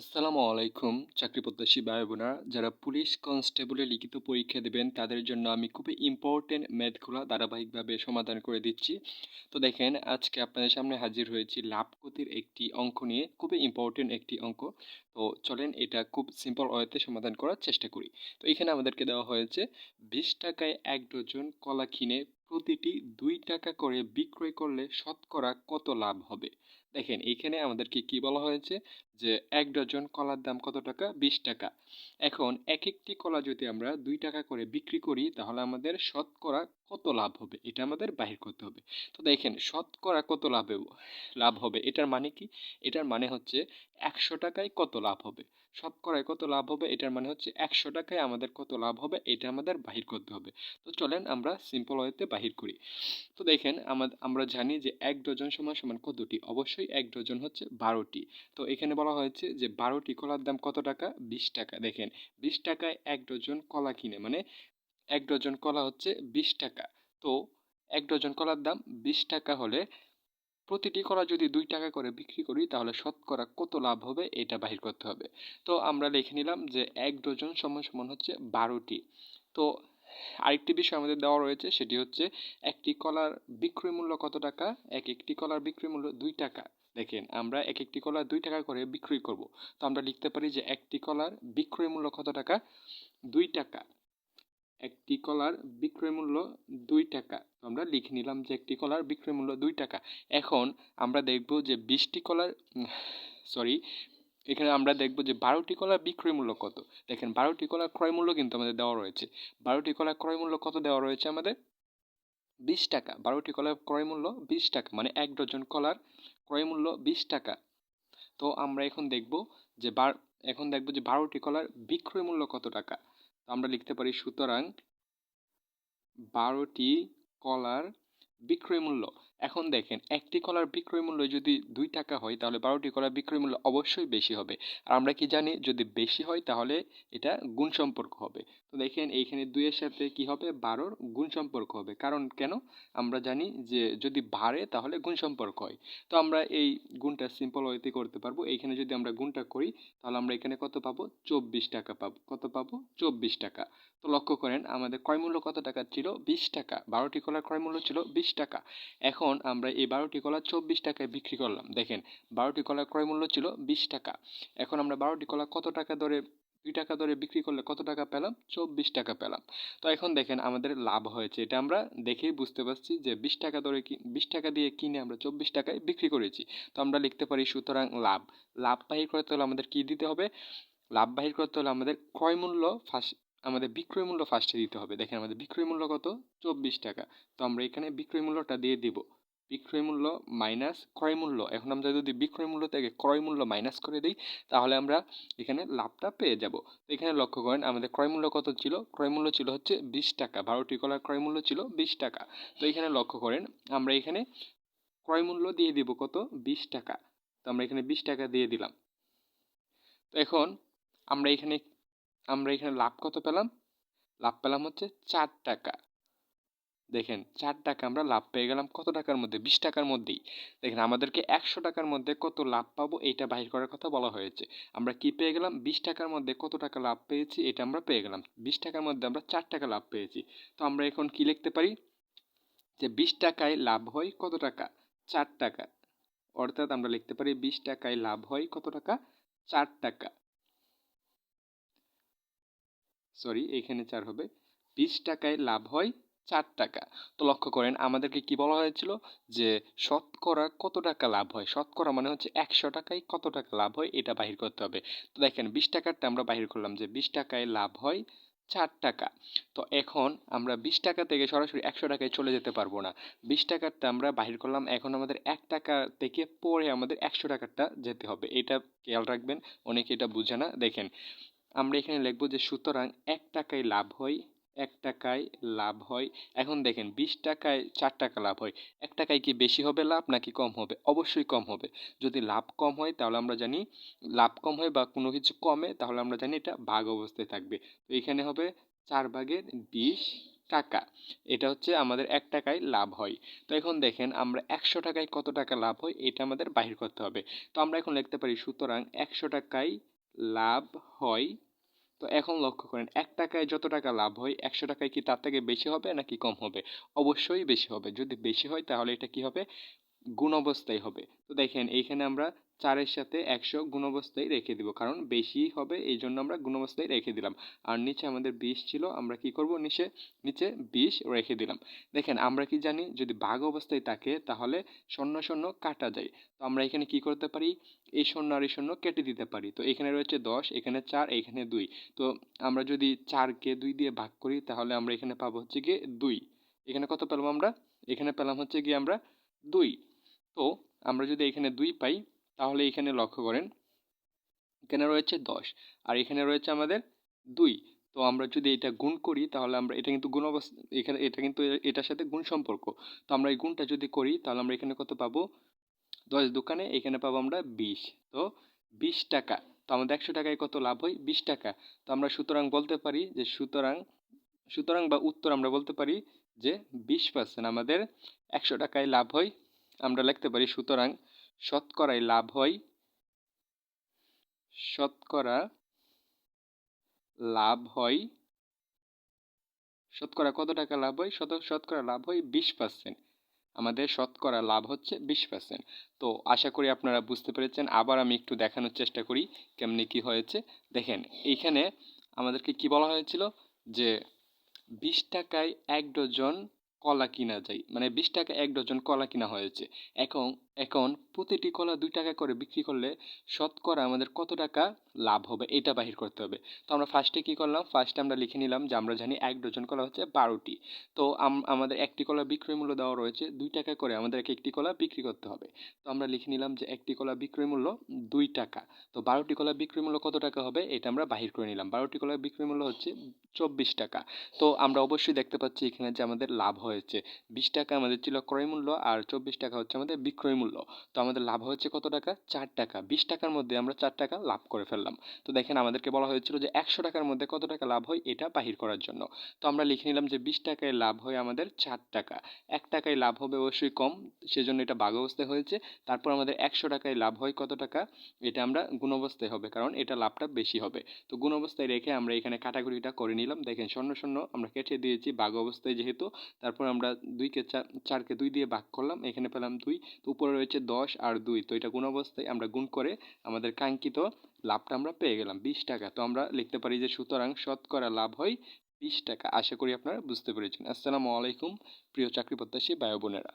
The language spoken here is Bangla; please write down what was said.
আসসালামু আলাইকুম, চাকরি প্রত্যাশী ভাই বোনেরা যারা পুলিশ কনস্টেবলে লিখিত পরীক্ষা দেবেন, তাদের জন্য আমি খুবই ইম্পর্টেন্ট ম্যাথগুলো ধারাবাহিকভাবে সমাধান করে দিচ্ছি। তো দেখেন, আজকে আপনাদের সামনে হাজির হয়েছি লাভ ক্ষতির একটি অঙ্ক নিয়ে, খুবই ইম্পর্টেন্ট একটি অঙ্ক। তো চলেন এটা খুব সিম্পল ওয়েতে সমাধান করার চেষ্টা করি। তো এখানে আমাদেরকে দেওয়া হয়েছে, বিশ টাকায় এক ডজন কলা কিনে প্রতিটি দুই টাকা করে বিক্রয় করলে শতকরা কত লাভ হবে? দেখেন, এখানে আমাদেরকে কি বলা হয়েছে? যে এক ডজন কলার দাম কত টাকা? বিশ টাকা। এখন এক একটি কলা যদি আমরা দুই টাকা করে বিক্রি করি, তাহলে আমাদের শতকরা কত লাভ হবে? এটা আমাদের বাহির করতে হবে। তো দেখেন, শতকরা কত লাভ লাভ হবে? এটার মানে কি? এটার মানে হচ্ছে একশো টাকায় কত লাভ হবে? শতকরায় কত লাভ হবে? এটার মানে হচ্ছে একশো টাকায় আমাদের কত লাভ হবে? এটা আমাদের বাহির করতে হবে। তো চলেন আমরা সিম্পল ওয়েতে বাহির করি। তো দেখেন আমরা জানি যে এক ডজন সমান সমান কতটি? অবশ্যই এক ডজন হচ্ছে বারোটি। তো এখানে বলা হয়েছে যে বারোটি কলার দাম কত টাকা? বিশ টাকা। দেখেন, বিশ টাকায় এক ডজন কলা কিনে মানে এক ডজন কলা হচ্ছে বিশ টাকা। তো এক ডজন কলার দাম বিশ টাকা হলে প্রতিটি কলা যদি দুই টাকা করে বিক্রি করি, তাহলে শতকরা কত লাভ হবে এটা বাহির করতে হবে। তো আমরা লিখে নিলাম যে এক ডজন সমান সমান হচ্ছে বারোটি। তো আরেকটি বিষয় আমাদের দেওয়া রয়েছে, সেটি হচ্ছে একটি কলার বিক্রয় মূল্য কত টাকা? এক একটি কলার বিক্রয় মূল্য দুই টাকা। দেখেন, আমরা এক একটি কলা দুই টাকা করে বিক্রয় করব। তো আমরা লিখতে পারি যে একটি কলার বিক্রয় মূল্য কত টাকা? দুই টাকা। একটি কলার বিক্রয় মূল্য দুই টাকা। আমরা লিখে নিলাম যে একটি কলার বিক্রয় মূল্য দুই টাকা। এখন আমরা দেখব যে বিশটি কলার সরি এখানে আমরা দেখব যে বারোটি কলার বিক্রয় মূল্য কত। দেখেন, বারোটি কলার ক্রয় মূল্য কিন্তু আমাদের দেওয়া রয়েছে। বারোটি কলার ক্রয় মূল্য কত দেওয়া রয়েছে আমাদের? বিশ টাকা। বারোটি কলার ক্রয় মূল্য বিশ টাকা মানে এক ডজন কলার ক্রয় মূল্য বিশ টাকা। তো আমরা এখন দেখব যে বার, এখন দেখব যে বারোটি কলার বিক্রয় মূল্য কত টাকা। তো আমরা লিখতে পারি সুতরাং বারোটি কলার বিক্রয় মূল্য। এখন দেখেন, একটি কলার বিক্রয় মূল্য যদি দুই টাকা হয়, তাহলে বারোটি কলার বিক্রয় মূল্য অবশ্যই বেশি হবে। আর আমরা কি জানি, যদি বেশি হয়, তাহলে এটা গুণ সম্পর্ক হবে। তো দেখেন, এইখানে দুইয়ের সাথে কি হবে? বারোর গুণ সম্পর্ক হবে। কারণ কেন? আমরা জানি যে, যদি বাড়ে, তাহলে গুণ সম্পর্ক হয়। তো আমরা এই গুণটা সিম্পল ওয়েতে করতে পারব। এইখানে যদি আমরা গুণটা করি, তাহলে আমরা এখানে কত পাবো? চব্বিশ টাকা পাবো। কত পাবো? চব্বিশ টাকা। তো লক্ষ্য করেন, আমাদের ক্রয় মূল্য কত টাকা? ছিল বিশ টাকা। বারোটি কলার ক্রয় মূল্য ছিল বিশ টাকা। এখন আমরা এই বারোটি কলা চব্বিশ টাকায় বিক্রি করলাম। দেখেন, বারোটি কলার ক্রয় মূল্য ছিল বিশ টাকা। এখন আমরা বারোটি কলা কত টাকা দরে দুই টাকা দরে বিক্রি করলে কত টাকা পেলাম? চব্বিশ টাকা পেলাম। তো এখন দেখেন আমাদের লাভ হয়েছে। এটা আমরা দেখেই বুঝতে পারছি যে বিশ টাকা দরে কি, বিশ টাকা দিয়ে কিনে আমরা চব্বিশ টাকায় বিক্রি করেছি। তো আমরা লিখতে পারি সুতরাং লাভ। লাভ বাহির করতে হলে আমাদের কি দিতে হবে? লাভ বাহির করতে হলে আমাদের ক্রয় মূল্য ফার্স্ট আমাদের বিক্রয় মূল্য ফার্স্টে দিতে হবে। দেখেন আমাদের বিক্রয় মূল্য কত? চব্বিশ টাকা। তো আমরা এখানে বিক্রয় মূল্যটা দিয়ে দিব। বিক্রয় মূল্য মাইনাস ক্রয় মূল্য। এখন আমরা যদি বিক্রয় মূল্য থেকে ক্রয় মূল্য মাইনাস করে দিই, তাহলে আমরা এখানে লাভটা পেয়ে যাব। তো এখানে লক্ষ্য করেন, আমাদের ক্রয় মূল্য কত ছিল? ক্রয় মূল্য ছিল হচ্ছে বিশ টাকা। বারোটি কলার ক্রয় মূল্য ছিল বিশ টাকা। তো এখানে লক্ষ্য করেন, আমরা এখানে ক্রয় মূল্য দিয়ে দিব কত? বিশ টাকা। তো আমরা এখানে বিশ টাকা দিয়ে দিলাম। তো এখন আমরা এখানে আমরা এখানে লাভ কত পেলাম? লাভ পেলাম হচ্ছে চার টাকা। দেখেন, চার টাকা আমরা লাভ পেয়ে গেলাম কত টাকার মধ্যে? বিশ টাকার মধ্যেই। দেখেন, আমাদেরকে একশো টাকার মধ্যে কত লাভ পাবো এইটা বাহির করার কথা বলা হয়েছে। আমরা কি পেয়ে গেলাম? বিশ টাকার মধ্যে কত টাকা লাভ পেয়েছি এটা আমরা পেয়ে গেলাম। বিশ টাকার মধ্যে আমরা চার টাকা লাভ পেয়েছি। তো আমরা এখন কি লিখতে পারি? যে বিশ টাকায় লাভ হয় কত টাকা? চার টাকা। অর্থাৎ আমরা লিখতে পারি বিশ টাকায় লাভ হয় কত টাকা? চার টাকা। সরি, এইখানে চার হবে। বিশ টাকায় লাভ হয় চার টাকা। তো লক্ষ্য করেন, আমাদেরকে কি বলা হয়েছিল? যে শতকরা কত টাকা লাভ হয়? শতকরা মানে হচ্ছে একশো টাকায় কত টাকা লাভ হয়? এটা বাহির করতে হবে। তো দেখেন, বিশ টাকারটা আমরা বাহির করলাম যে বিশ টাকায় লাভ হয় চার টাকা। তো এখন আমরা বিশ টাকা থেকে সরাসরি একশো টাকায় চলে যেতে পারব না। বিশ টাকারটা আমরা বাহির করলাম, এখন আমাদের এক টাকা থেকে পরে আমাদের একশো টাকারটা যেতে হবে। এটা খেয়াল রাখবেন, অনেকে এটা বুঝে না। দেখেন, আমরা এখানে লিখব যে সুতরাং এক টাকায় লাভ হয় এক টাকায় লাভ হয়। এখন দেখেন, বিশ টাকায় চার টাকা লাভ হয়। এক টাকায় কি বেশি হবে লাভ নাকি কম হবে? অবশ্যই কম হবে। যদি লাভ কম হয়, তাহলে আমরা জানি লাভ কম হয় বা কোনো কিছু কমে, তাহলে আমরা জানি এটা ভাগ অবস্থায় থাকবে। তো এখানে হবে চার ভাগের বিশ টাকা। এটা হচ্ছে আমাদের এক টাকায় লাভ হয়। তো এখন দেখেন, আমরা একশো টাকায় কত টাকা লাভ হয়, এটা আমাদের বাহির করতে হবে। তো আমরা এখন লিখতে পারি, সুতরাং একশো টাকায় লাভ হয় তো এখন লক্ষ্য করেন, এক টাকায় যত টাকা লাভ হয়, একশো টাকায় কি তার থেকে বেশি হবে নাকি কম হবে? অবশ্যই বেশি হবে। যদি বেশি হয় তাহলে এটা কি হবে? গুণ অবস্থায় হবে। তো দেখেন, এইখানে আমরা চারের সাথে একশো গুণ অবস্থায় রেখে দিব, কারণ বেশি হবে এই জন্য আমরা গুণ অবস্থায় রেখে দিলাম। আর নিচে আমাদের বিশ ছিল, আমরা কি করব? নিচে নিচে বিশ রেখে দিলাম। দেখেন, আমরা কি জানি, যদি ভাগ অবস্থায় থাকে, তাহলে শূন্য শূন্য কাটা যায়। তো আমরা এখানে কি করতে পারি? এই শূন্য আর এই শূন্য কেটে দিতে পারি। তো এখানে রয়েছে দশ, এখানে চার, এখানে দুই। তো আমরা যদি চারকে দুই দিয়ে ভাগ করি, তাহলে আমরা এখানে পাবো হচ্ছে গিয়ে দুই। এখানে কত পেলাম আমরা? এখানে পেলাম হচ্ছে গিয়ে আমরা দুই। তো আমরা যদি এখানে দুই পাই, তাহলে এখানে লক্ষ্য করেন, এখানে রয়েছে দশ, আর এখানে রয়েছে আমাদের দুই। তো আমরা যদি এটা গুণ করি, তাহলে আমরা, এটা কিন্তু গুণ অবস্থা, এখানে, এটা কিন্তু এটার সাথে গুণ সম্পর্ক। তো আমরা এই গুণটা যদি করি, তাহলে আমরা এখানে কত পাবো? দশ দোকানে এখানে পাবো আমরা বিশ। তো বিশ টাকা, তো আমাদের একশো টাকায় কত লাভ হয়? বিশ টাকা। তো আমরা সুতরাং বলতে পারি যে সুতরাং সুতরাং বা উত্তর আমরা বলতে পারি যে বিশ পার্সেন্ট আমাদের একশো টাকায় লাভ হয়। আমরা লিখতে পারি, সুতরাং শতকরায় লাভ হয়, শতকরা লাভ হয়, শতকরা কত টাকা লাভ হয়? শত, শতকরা লাভ হয় বিশ পার্সেন্ট আমাদের শতকরা লাভ হচ্ছে বিশ পার্সেন্ট তো আশা করি আপনারা বুঝতে পেরেছেন। আবার আমি একটু দেখানোর চেষ্টা করি, কেমনি কি হয়েছে। দেখেন, এইখানে আমাদেরকে কি বলা হয়েছিল? যে বিশ টাকায় এক ডজন কলা কিনা যায়। মানে বিশ টাকা এক ডজন কলা কিনা হয়েছে। এখন এখন প্রতিটি কলা দুই টাকা করে বিক্রি করলে শতকরা আমাদের কত টাকা লাভ হবে এটা বাহির করতে হবে। তো আমরা ফার্স্টে কী করলাম? ফার্স্টে আমরা লিখে নিলাম যে আমরা জানি এক ডজন কলা হচ্ছে বারোটি। তো আমাদের একটি কলা বিক্রয় মূল্য দেওয়া রয়েছে দুই টাকা করে আমাদের একটি কলা বিক্রি করতে হবে। তো আমরা লিখে নিলাম যে একটি কলা বিক্রয় মূল্য দুই টাকা। তো বারোটি কলা বিক্রয় মূল্য কত টাকা হবে? এটা আমরা বাহির করে নিলাম। বারোটি কলা বিক্রয় মূল্য হচ্ছে চব্বিশ টাকা। তো আমরা অবশ্যই দেখতে পাচ্ছি এখানে যে আমাদের লাভ হয়েছে। বিশ টাকা আমাদের ছিল ক্রয় মূল্য আর চব্বিশ টাকা হচ্ছে আমাদের বিক্রয় মূল্য। তো আমাদের লাভ হচ্ছে কত টাকা? চার টাকা। বিশ টাকার মধ্যে আমরা চার টাকা লাভ করে ফেললাম। তো দেখেন, আমাদেরকে বলা হয়েছিল যে একশো টাকার মধ্যে কত টাকা লাভ হয় এটা বাহির করার জন্য। তো আমরা লিখে নিলাম যে বিশ টাকায় লাভ হয় আমাদের চার টাকা। এক টাকায় লাভ হবে অবশ্যই কম, সেজন্য এটা বাঘ অবস্থায় হয়েছে। তারপর আমাদের একশো টাকায় লাভ হয় কত টাকা? এটা আমরা গুণ অবস্থায় হবে, কারণ এটা লাভটা বেশি হবে। তো গুণ অবস্থায় রেখে আমরা এখানে কাটাকুটিটা করে নিলাম। দেখেন শূন্য শূন্য আমরা কেটে দিয়েছি বাঘ অবস্থায় যেহেতু। তারপর আমরা দুইকে চার চারকে দুই দিয়ে ভাগ করলাম। এখানে পেলাম দুই। তো উপরে রয়েছে দশ আর দুই। তো এটা গুণ অবস্থায় আমরা গুণ করে আমাদের কাঙ্ক্ষিত লাভটা আমরা পেয়ে গেলাম বিশ টাকা। তো আমরা লিখতে পারি যে সুতরাং শতকরা লাভ হয় বিশ টাকা। আশা করি আপনারা বুঝতে পেরেছেন। আসসালামু আলাইকুম, প্রিয় চাকরি প্রত্যাশী বায়ু বোনেরা।